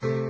Thank you.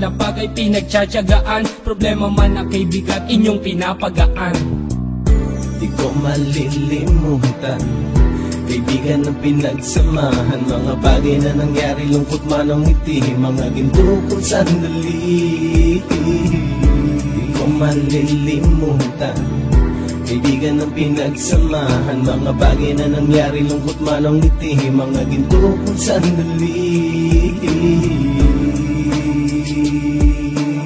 nakalapag ay pinagtsatsagaan. Problema man na kay bigat inyong pinapagaan. Di ko malilimutan Kaibigan ng pinagsamahan. Mga bagay na nangyari Lungkot man ang ngiti Mga ginto kong sandali. Di ko malilimutan Kaibigan ng pinagsamahan. Mga bagay na nangyari Lungkot man ang ngiti Mga ginto kong sandali ti.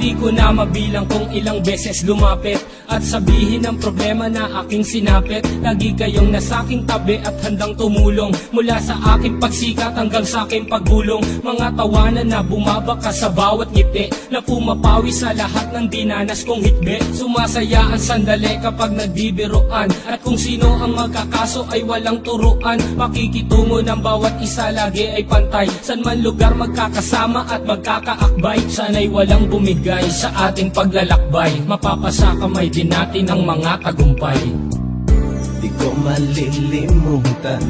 Hindi ko na mabilang kung ilang beses lumapit At sabihin ang problema na aking sinapit. Lagi kayong nasa aking tabi at handang tumulong Mula sa aking pagsikat hanggang sa aking paggulong. Mga tawanan na bumabaka sa bawat ngiti Na pumapawi sa lahat ng dinanas kong hitbe Sumasaya ang sandali kapag nagbibiroan At kung sino ang magkakaso ay walang turuan. Makikitungo ng bawat isa lagi ay pantay. San man lugar magkakasama at magkakaakbay Sana'y walang bumigay sa ating paglalakbay. Mapapasa kamay din natin ang mga tagumpay. Di ko malilimutan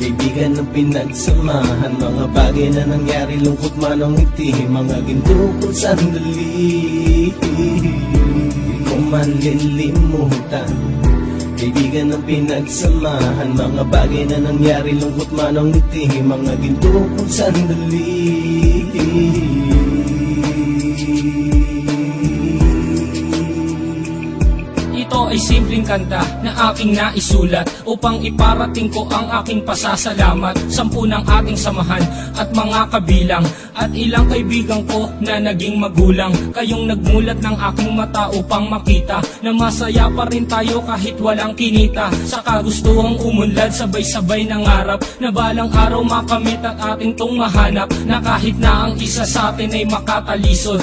Kaibigan ng pinagsamahan. Mga bagay na nangyari Lungkot man ang ngiti. Mga ginto kong sandali. Di ko malilimutan Kaibigan ng pinagsamahan. Mga bagay na nangyari Lungkot man ang ngiti. Mga ginto kong sandali simpleng kanta na aking naisulat Upang iparating ko ang aking pasasalamat. Sampu ng ating samahan at mga kabilang At ilang kaibigan ko na naging magulang. Kayong nagmulat ng aking mata upang makita Na masaya pa rin tayo kahit walang kinita. Sa kagustuhang umunlad sabay-sabay ng harap Na balang araw makamit at ating tong mahanap Na kahit na ang isa sa atin ay makatalisod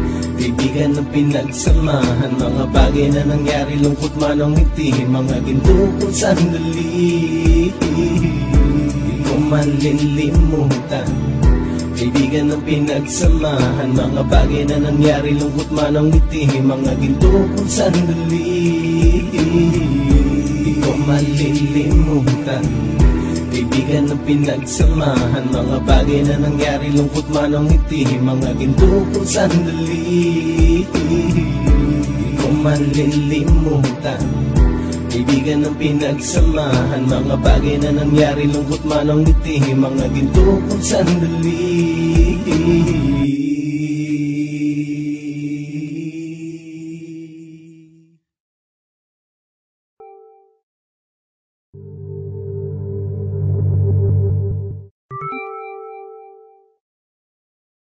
Kaibigan ng pinagsamahan. Mga bagay na nangyari Lungkot man ang ngiti. Mga ginto kong sandali Di ko malilimutan Kaibigan ng pinagsamahan. Mga bagay na nangyari Lungkot man ang ngiti. Mga ginto kong sandali Di ko malilimutan Kaibigan ng pinagsamahan Mga bagay na nangyari Lungkot man ang ngiti Mga ginto kong sandali. Ko malilimutan Kaibigan ng pinagsamahan Mga bagay na nangyari Lungkot man ang ngiti Mga ginto kong sandali